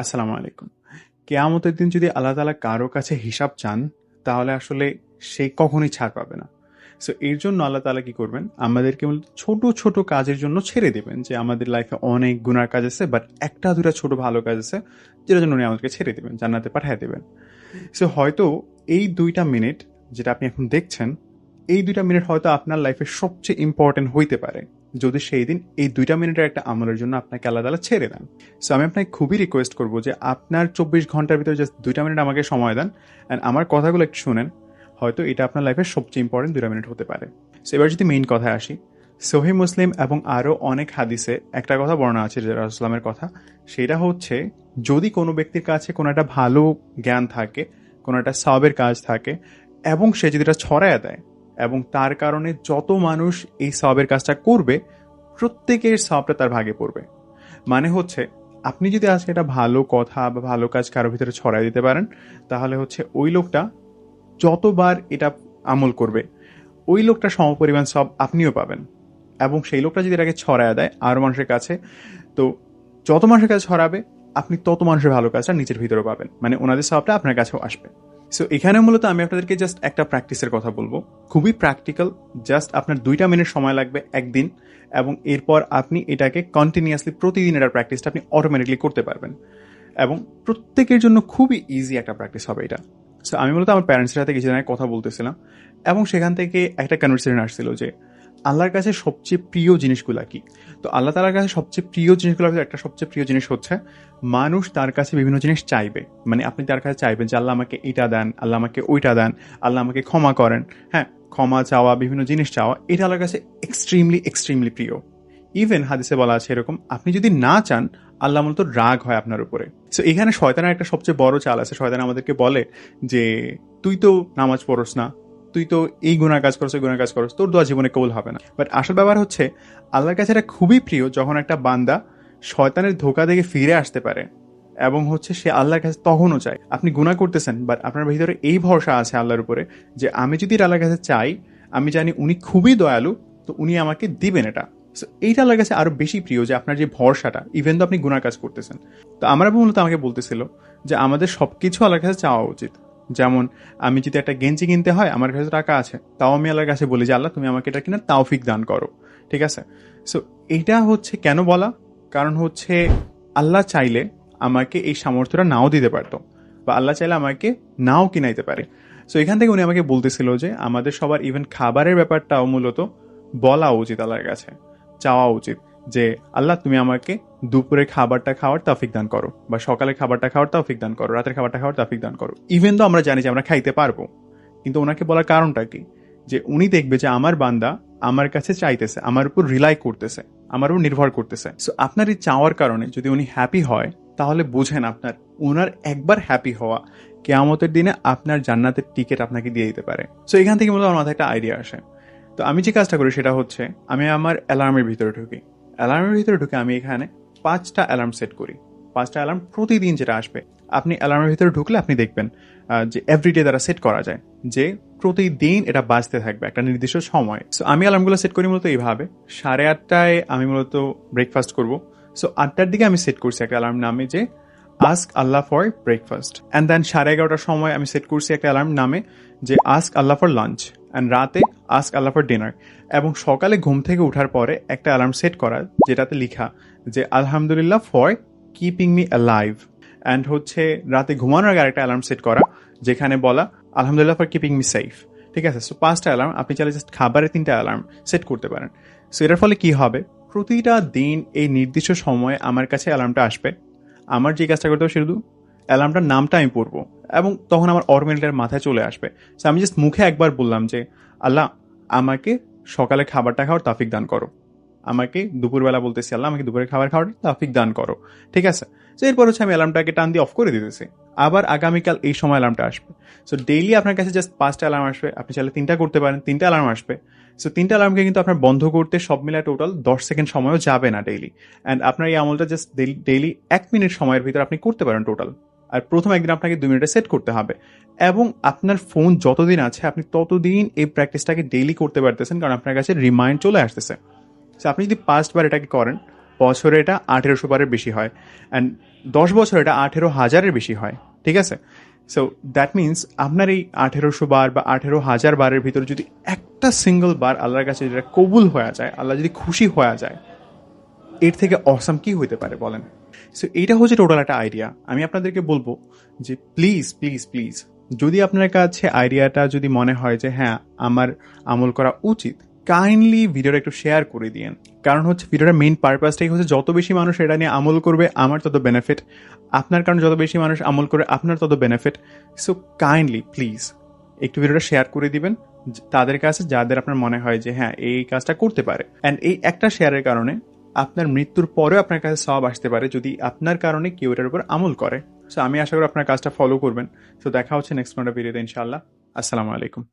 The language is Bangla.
আসসালামু আলাইকুম। কেয়ামতের দিন যদি আল্লাহ তালা কারও কাছে হিসাব চান, তাহলে আসলে সে কখনোই ছাড় পাবে না। সো এর জন্য আল্লাহ তালা কি করবেন? আমাদেরকে ছোট ছোট কাজের জন্য ছেড়ে দেবেন যে আমাদের লাইফে অনেক গুণার কাজ আছে বাট একটা, দুটা ছোট ভালো কাজ আছে, যেটার জন্য উনি আমাদেরকে ছেড়ে দেবেন, জান্নাতে পাঠিয়ে দেবেন। সো হয়তো এই দুইটা মিনিট যেটা আপনি এখন দেখছেন, এই দুইটা মিনিট হয়তো আপনার লাইফে সবচেয়ে ইম্পর্টেন্ট হইতে পারে। যদি সেই দিন এই দুইটা মিনিটের একটা আমলের জন্য আপনাকে আল্লাহ তালা ছেড়ে দেন। সো আমি আপনাকে খুবই রিকোয়েস্ট করব যে আপনার চব্বিশ ঘণ্টার ভিতরে জাস্ট দুইটা মিনিট আমাকে সময় দেন। অ্যান্ড আমার কথাগুলো একটু শুনেন। হয়তো এটা আপনার লাইফের সবচেয়ে ইম্পর্টেন্ট দুইটা মিনিট হতে পারে। সো এবার যদি মেইন কথায় আসি। সোহে মুসলিম এবং আরও অনেক হাদিসে একটা কথা বর্ণনা আছে রাসুলামের কথা। সেটা হচ্ছে, যদি কোনো ব্যক্তির কাছে কোনো একটা ভালো জ্ঞান থাকে, কোনো একটা সবের কাজ থাকে, এবং সে যদি এটা ছড়ায় দেয় এবং তার কারণে যত মানুষ এই সবের কাজটা করবে, প্রত্যেকের সবটা তার ভাগে পড়বে। মানে হচ্ছে, আপনি যদি আজকে একটা ভালো কথা বা ভালো কাজ কারও ভিতরে ছড়াই দিতে পারেন, তাহলে হচ্ছে ওই লোকটা যতবার এটা আমল করবে, ওই লোকটা সমপরিমাণ সব আপনিও পাবেন। এবং সেই লোকটা যদি এটাকে ছড়ায় দেয় আরও মানুষের কাছে, তো যত মানুষের কাছে ছড়াবে, আপনি তত মানুষের ভালো কাজটা নিজের ভিতরে পাবেন। মানে ওনাদের সবটা আপনার কাছেও আসবে। সো এখানে মূলত আমি আপনাদেরকে জাস্ট একটা প্র্যাকটিসের কথা বলব। খুবই প্র্যাকটিক্যাল জাস্ট আপনার দুইটা মিনিট সময় লাগবে একদিন, এবং এরপর আপনি এটাকে কন্টিনিউয়াসলি প্রতিদিন এটার প্র্যাকটিসটা আপনি অটোমেটিকলি করতে পারবেন। এবং প্রত্যেকের জন্য খুবই ইজি একটা প্র্যাকটিস হবে এটা। সো আমি মূলত আমার প্যারেন্টসের সাথে কিছুদিন আগে কথা বলতেছিলাম, এবং সেখান থেকে একটা কনভারসেশন আসছিল যে আল্লাহর কাছে সবচেয়ে প্রিয় জিনিসগুলো কি? তো আল্লাহ তালার কাছে সবচেয়ে প্রিয় জিনিসগুলোর ভিতরে একটা সবচেয়ে প্রিয় জিনিস হচ্ছে, মানুষ তার কাছে বিভিন্ন জিনিস চাইবে। মানে আপনি তার কাছে চাইবেন যে, আল্লাহ আমাকে এটা দেন, আল্লাহ আমাকে ওইটা দেন, আল্লাহ আমাকে ক্ষমা করেন। হ্যাঁ ক্ষমা চাওয়া, বিভিন্ন জিনিস চাওয়া, এটা আল্লাহর কাছে এক্সট্রিমলি এক্সট্রিমলি প্রিয়। ইভেন হাদিসে বলা আছে এরকম, আপনি যদি না চান, আল্লাহ মূলত রাগ হয় আপনার উপরে। সো এখানে শয়তানের একটা সবচেয়ে বড় চাল আছে। শয়তান আমাদেরকে বলে যে, তুই তো নামাজ পড়স না তুই তো এই গুণার কাজ করছ গুণার কাজ করছ তোর দোয়া জীবনে কবুল হবে না। বাট আসল ব্যাপার হচ্ছে, আল্লাহর কাছে এটা খুবই প্রিয় যখন একটা বান্দা শয়তানের ধোকা থেকে ফিরে আসতে পারে এবং হচ্ছে সে আল্লাহর কাছে তখনও চায়। আপনি গুণা করতেছেন বাট আপনার ভিতরে এই ভরসা আছে আল্লাহর উপরে যে আমি যদি আল্লাহর কাছে চাই, আমি জানি উনি খুবই দয়ালু, তো উনি আমাকে দিবেন এটা। সো এইটা আল্লাহর কাছে আরও বেশি প্রিয় যে আপনার যে ভরসাটা ইভেন তো আপনি গুণার কাজ করতেছেন। তো আমার মূলত আমাকে বলতেছিল যে আমাদের সবকিছু আল্লাহর কাছে চাওয়া উচিত। যেমন, আমি যদি একটা গেঞ্জি কিনতে হয়, আমার কাছে টাকা আছে, তাও আমি আল্লাহর কাছে বলি যে, আল্লাহ, তুমি আমাকে এটা কিনা তাওফিক দান করো। ঠিক আছে? সো এটা হচ্ছে কেন বলা? কারণ হচ্ছে আল্লাহ চাইলে আমাকে এই সামর্থ্যটা নাও দিতে পারতো, বা আল্লাহ চাইলে আমাকে নাও কিনাইতে পারে। সো এখান থেকে উনি আমাকে বলতেছিল যে, আমাদের সবার ইভেন খাবারের ব্যাপারটাও মূলত বলা উচিত আল্লাহর কাছে, চাওয়া উচিত। যে, আল্লাহ, তুমি আমাকে দুপুরে খাবারটা খাওয়ার তাফিক দান করো বা সকালে খাবারটা খাওয়ার তাফিক দান করো, রাতের খাবারটা খাওয়ার তাফিক দান করো। ইভেন তো আমরা জানি যে আমরা খাইতে পারব, কিন্তু ওনাকে বলার কারণটা কি? যে, উনি দেখবে যে আমার বান্দা আমার কাছে চাইতেছে, আমার উপর রিলাই করতেছে, আমার উপর নির্ভর করতেছে। সো আপনার এই চাওয়ার কারণে যদি উনি হ্যাপি হয়, তাহলে বুঝেন আপনার ওনার একবার হ্যাপি হওয়া কেয়ামতের দিনে আপনার জান্নাতের টিকিট আপনাকে দিয়ে দিতে পারে। সো এখান থেকে মূলত আমার মাথায় একটা আইডিয়া আসে। তো আমি যে কাজটা করি সেটা হচ্ছে, আমি আমার অ্যালার্মের ভিতরে ঢুকি। অ্যালার্মের ভিতরে ঢুকে আমি এখানে পাঁচটা অ্যালার্ম সেট করি। পাঁচটা অ্যালার্ম প্রতিদিন যেটা আসবে, আপনি অ্যালার্মের ভিতরে ঢুকলে আপনি দেখবেন যে এভরিডে দ্বারা সেট করা যায়, যে প্রতিদিন এটা বাজতে থাকবে একটা নির্দিষ্ট সময়। সো আমি অ্যালার্মগুলো সেট করি মূলত এইভাবে। সাড়ে আটটায় আমি মূলত ব্রেকফাস্ট করব। সো আটটার দিকে আমি সেট করছি একটা অ্যালার্ম নামে যে ask Allah for breakfast and then সাড়ে এগারোটার সময় আমি সেট করছি একটা অ্যালার্ম নামে যে ask Allah for lunch and রাতে আস্ক আল্লাহ ফর ডিনার এবং সকালে ঘুম থেকে ওঠার পরে একটা অ্যালার্ম সেট করা যেটাতে লিখা যে, আলহামদুলিল্লাহ for keeping me alive and হচ্ছে রাতে ঘুমানোর আগে আরেকটা অ্যালার্ম সেট করা যেখানে বলা, আলহামদুলিল্লাহ ফর কিপিং মি সেফ ঠিক আছে? সো পাঁচটা অ্যালার্ম আপনি চাইলে জাস্ট খাবারের তিনটা অ্যালার্ম সেট করতে পারেন। সো এটার ফলে কি হবে? প্রতিটা দিন এই নির্দিষ্ট সময়ে আমার কাছে অ্যালার্মটা আসবে। আমার যে কাজটা করতে হবে শুধু অ্যালার্মটার নামটা আমি পড়ব। এবং তখন আমার অটোমেটিকের মাথায় চলে আসবে। সো আমি জাস্ট মুখে একবার বললাম যে, আল্লাহ, আমাকে সকালে খাবারটা খাওয়ার তাফিক দান করো। আমাকে দুপুরবেলা বলতেছি, আল্লাহ, আমাকে দুপুরে খাবার খাওয়ার তাফিক দান করো। ঠিক আছে? তো এরপর হচ্ছে আমি অ্যালার্মটাকে টান দিয়ে অফ করে দিতেছি। আবার আগামীকাল এই সময় অ্যালার্মটা আসবে। সো ডেইলি আপনার কাছে জাস্ট পাঁচটা অ্যালার্ম আসবে। আপনি চাইলে তিনটা করতে পারেন, তিনটা অ্যালার্ম আসবে। সো তিনটা অ্যালার্মকে কিন্তু আপনার বন্ধ করতে সব মিলায় টোটাল দশ সেকেন্ড সময়ও যাবে না ডেইলি অ্যান্ড আপনার এই আমলটা জাস্ট ডেইলি এক মিনিট সময়ের ভিতরে আপনি করতে পারেন টোটাল আর প্রথম একদিন আপনাকে দুই মিনিটে সেট করতে হবে। এবং আপনার ফোন যতদিন আছে, আপনি ততদিন এই প্র্যাকটিসটাকে ডেইলি করতে পারতেছেন, কারণ আপনার কাছে রিমাইন্ড চলে আসতেছে। সো আপনি যদি পাঁচবার এটাকে করেন, বছরে এটা আঠেরোশো বারের বেশি হয় অ্যান্ড দশ বছর এটা আঠেরো হাজারের বেশি হয়, ঠিক আছে? সো দ্যাট মিনস আপনার এই আঠেরোশো বার বা আঠেরো হাজার বারের ভিতরে যদি একটা সিঙ্গল বার আল্লাহর কাছে যেটা কবুল হয়ে যায়, আল্লাহ যদি খুশি হয়ে যায়, এর থেকে অসাম কি হইতে পারে বলেন? সো এইটা হচ্ছে টোটাল একটা আইডিয়া আমি আপনাদেরকে বলব যে প্লিজ প্লিজ প্লিজ যদি আপনার কাছে আইডিয়াটা যদি মনে হয় যে হ্যাঁ আমার আমল করা উচিত কাইন্ডলি ভিডিওটা একটু শেয়ার করে দিয়েন। কারণ হচ্ছে ভিডিওটার মেইন পারপাসটাই হচ্ছে যত বেশি মানুষ এটা নিয়ে আমল করবে, আমার তত বেনিফিট আপনার কারণে যত বেশি মানুষ আমল করে, আপনার তত বেনিফিট সো কাইন্ডলি প্লিজ একটু ভিডিওটা শেয়ার করে দিবেন, তাদের কাছে যাদের আপনার মনে হয় যে হ্যাঁ এই কাজটা করতে পারে। অ্যান্ড এই একটা শেয়ারের কারণে আপনার মৃত্যুর পরেও আপনার কাছে সব আসতে পারে যদি আপনার কারণে কেউ এটার উপর আমল করে। সো আমি আশা করি আপনার কাজটা ফলো করবেন। সো দেখা হচ্ছে নেক্সট কোনো ভিডিওতে ইনশাআল্লাহ। আসসালামু আলাইকুম।